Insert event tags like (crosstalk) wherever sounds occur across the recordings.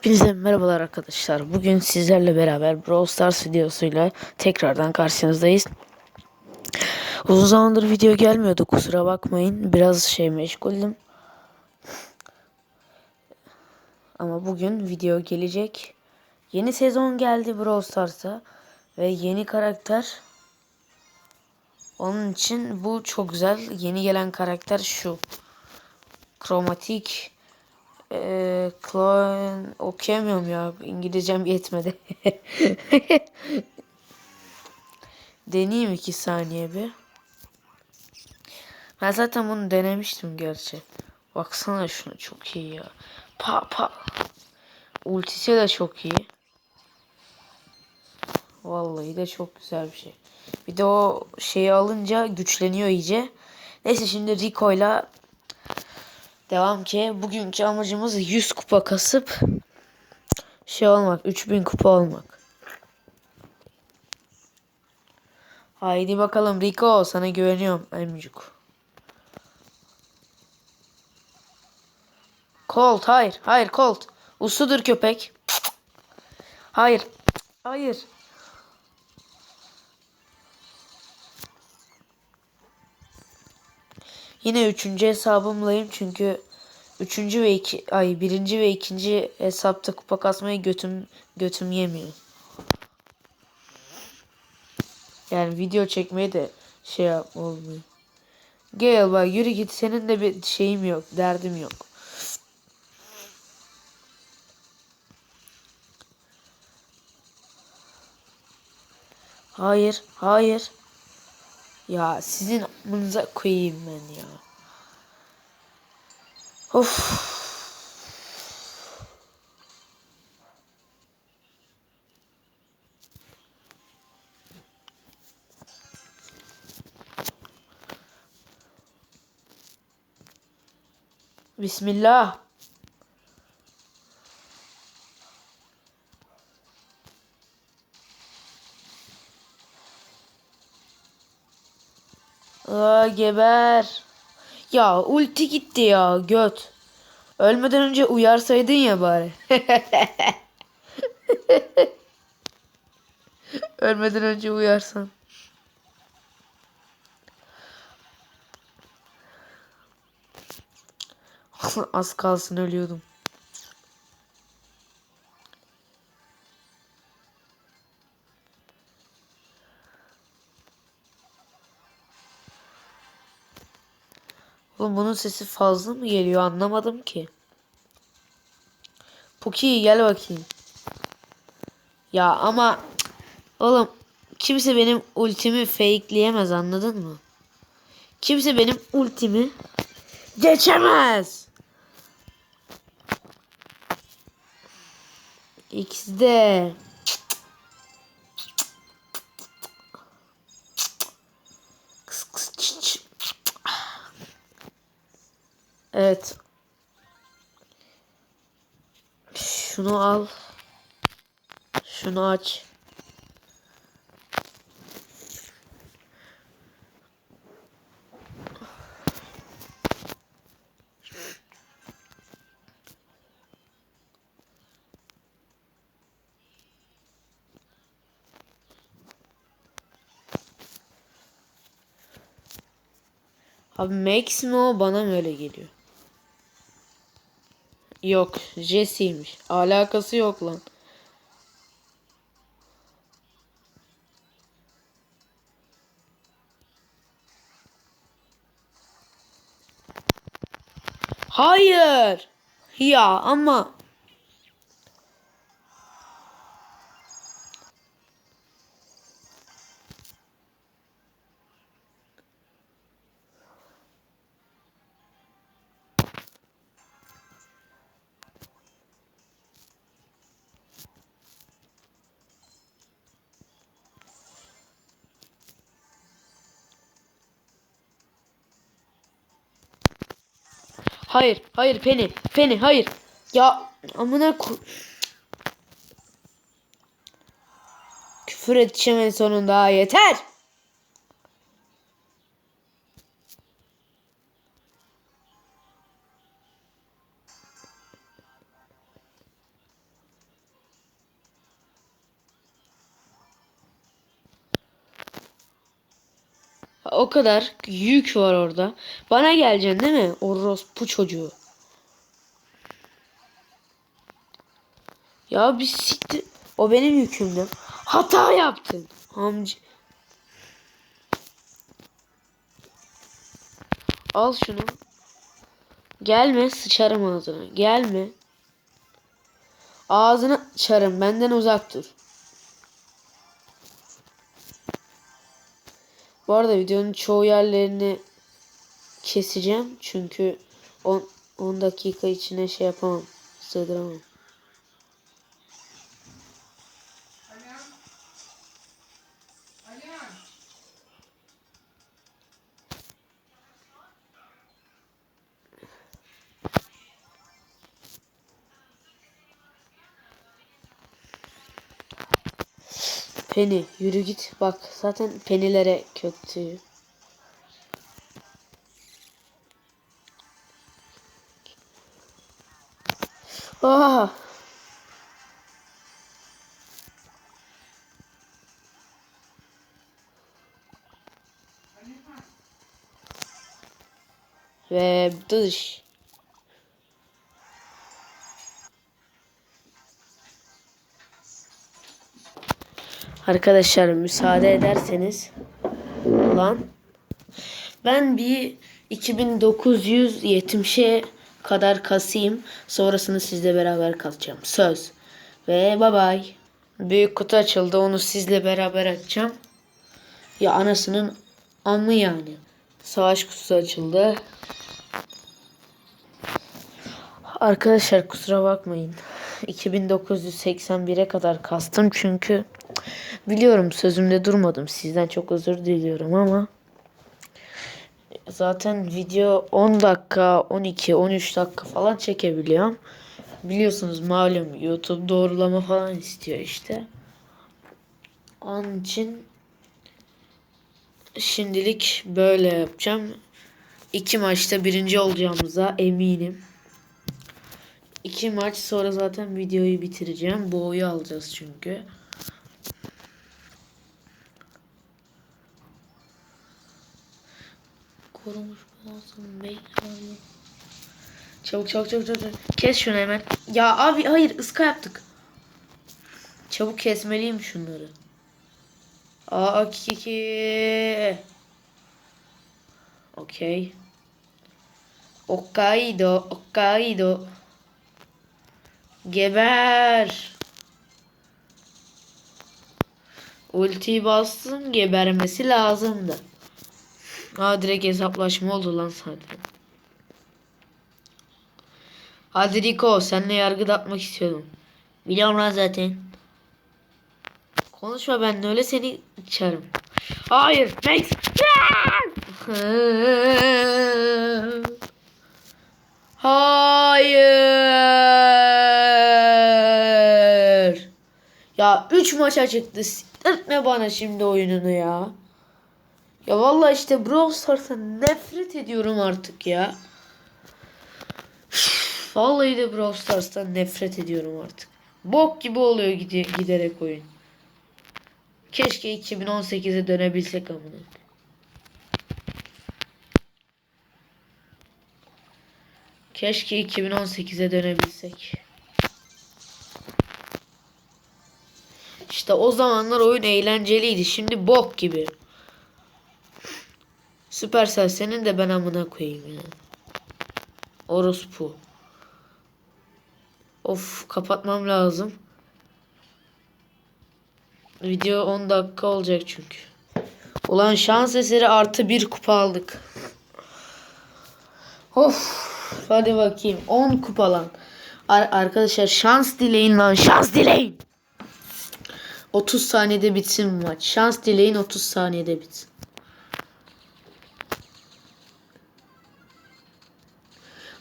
Hepinize merhabalar arkadaşlar. Bugün sizlerle beraber Brawl Stars videosuyla tekrardan karşınızdayız. Uzun zamandır video gelmiyordu kusura bakmayın. Biraz şey meşguldüm. Ama bugün video gelecek. Yeni sezon geldi Brawl Stars'a ve yeni karakter. Onun için bu çok güzel. Yeni gelen karakter şu. Kromatik ee, Clone okuyamıyorum ya. İngilizcem yetmedi. (laughs) Deneyeyim iki saniye bir. Ben zaten bunu denemiştim gerçi. Baksana şuna çok iyi ya. Pa pa. Ultisi de çok iyi. Vallahi de çok güzel bir şey. Bir de o şeyi alınca güçleniyor iyice. Neyse şimdi Rico'yla Devam ki bugünkü amacımız 100 kupa kasıp şey olmak 3000 kupa olmak. Haydi bakalım Rico sana güveniyorum emcuk. Colt hayır hayır Colt. Usludur köpek. Hayır. Hayır. Yine üçüncü hesabımlayım çünkü üçüncü ve iki ay birinci ve ikinci hesapta kupa kasmayı götüm götüm yemiyor. Yani video çekmeye de şey yapma olmuyor. Gel bak yürü git senin de bir şeyim yok derdim yok. Hayır hayır. Ya sizin amınıza koyayım ben ya. Of. Bismillah. Geber. Ya ulti gitti ya göt. Ölmeden önce uyarsaydın ya bari. (laughs) Ölmeden önce uyarsan. (laughs) Az kalsın ölüyordum. Oğlum bunun sesi fazla mı geliyor anlamadım ki. Puki gel bakayım. Ya ama oğlum kimse benim ultimi fakeleyemez anladın mı? Kimse benim ultimi geçemez. X'de. Evet. Şunu al. Şunu aç. Abi Max mi o bana mı öyle geliyor? Yok Jesse'ymiş. Alakası yok lan. Hayır. Ya ama Hayır, hayır Penny. Penny hayır. Ya amına. Küfür edeceğim en sonunda yeter. O kadar yük var orada. Bana geleceksin değil mi? Orospu çocuğu. Ya bir siktir. O benim yükümdü. Hata yaptın. Amca. Al şunu. Gelme sıçarım ağzına. Gelme. Ağzını çarım. Benden uzak dur. Bu arada videonun çoğu yerlerini keseceğim. Çünkü 10, 10 dakika içine şey yapamam. Sığdıramam. Penny yürü git. Bak zaten penilere kötü. Ah. Ve dış. Arkadaşlar müsaade ederseniz lan ben bir 2970'e kadar kasayım. Sonrasını sizle beraber kalacağım. Söz. Ve bay bay. Büyük kutu açıldı. Onu sizle beraber açacağım. Ya anasının amı yani. Savaş kutusu açıldı. Arkadaşlar kusura bakmayın. 2981'e kadar kastım çünkü biliyorum sözümde durmadım. Sizden çok özür diliyorum ama zaten video 10 dakika, 12, 13 dakika falan çekebiliyorum. Biliyorsunuz malum YouTube doğrulama falan istiyor işte. Onun için şimdilik böyle yapacağım. İki maçta birinci olacağımıza eminim. İki maç sonra zaten videoyu bitireceğim. Boğuyu alacağız çünkü. Korumuş boğazım bekliyorum. Çabuk çabuk çabuk çabuk. Kes şunu hemen. Ya abi hayır ıska yaptık. Çabuk kesmeliyim şunları. Aa kiki. Okey. Hokkaido, Hokkaido. Geber. Ulti bastım gebermesi lazımdı. Aa direkt hesaplaşma oldu lan zaten. Hadi Rico seninle yargı atmak istiyordum. Biliyorum lan zaten. Konuşma benimle öyle seni çarım. Hayır Max. (laughs) Hayır. Ya 3 maça çıktı. Siktirtme bana şimdi oyununu ya. Ya vallahi işte Brawl Stars'tan nefret ediyorum artık ya. Vallahi de Brawl Stars'tan nefret ediyorum artık. Bok gibi oluyor gide giderek oyun. Keşke 2018'e dönebilsek amına. Keşke 2018'e dönebilsek. İşte o zamanlar oyun eğlenceliydi. Şimdi bok gibi. Süpersel senin de ben amına koyayım ya. Orospu. Of kapatmam lazım. Video 10 dakika olacak çünkü. Ulan şans eseri artı bir kupa aldık. Of. Hadi bakayım. 10 kupa lan. Ar arkadaşlar şans dileyin lan. Şans dileyin. 30 saniyede bitsin maç. Şans dileyin 30 saniyede bitsin.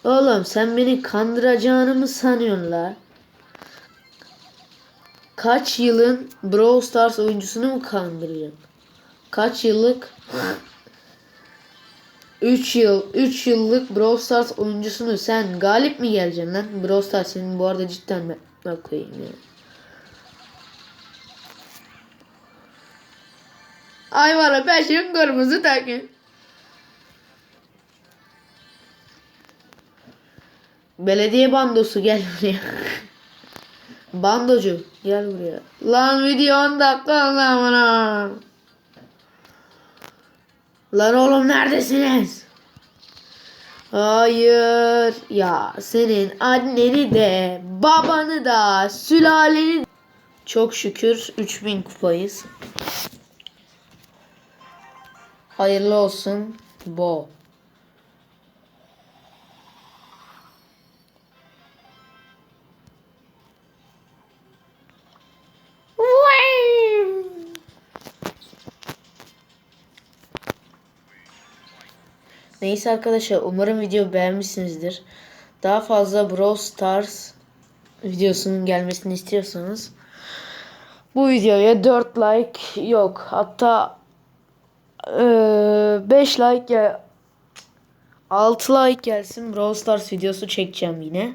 Oğlum sen beni kandıracağını mı sanıyorsun la? Kaç yılın Brawl Stars oyuncusunu mu kandıracaksın? Kaç yıllık 3 yıl 3 yıllık Brawl Stars oyuncusunu sen galip mi geleceksin lan? Brawl Stars senin bu arada cidden ben koyayım ya. Ayvara peşin kırmızı takın. Belediye bandosu gel buraya. Bandocu gel buraya. Lan video 10 dakika lan bana. Lan oğlum neredesiniz? Hayır. Ya senin anneni de babanı da sülaleni çok şükür 3000 kupayız. Hayırlı olsun. Bo. Neyse arkadaşlar umarım video beğenmişsinizdir. Daha fazla Brawl Stars videosunun gelmesini istiyorsanız bu videoya 4 like yok. Hatta 5 like ya 6 like gelsin Brawl Stars videosu çekeceğim yine.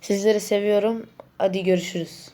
Sizleri seviyorum. Hadi görüşürüz.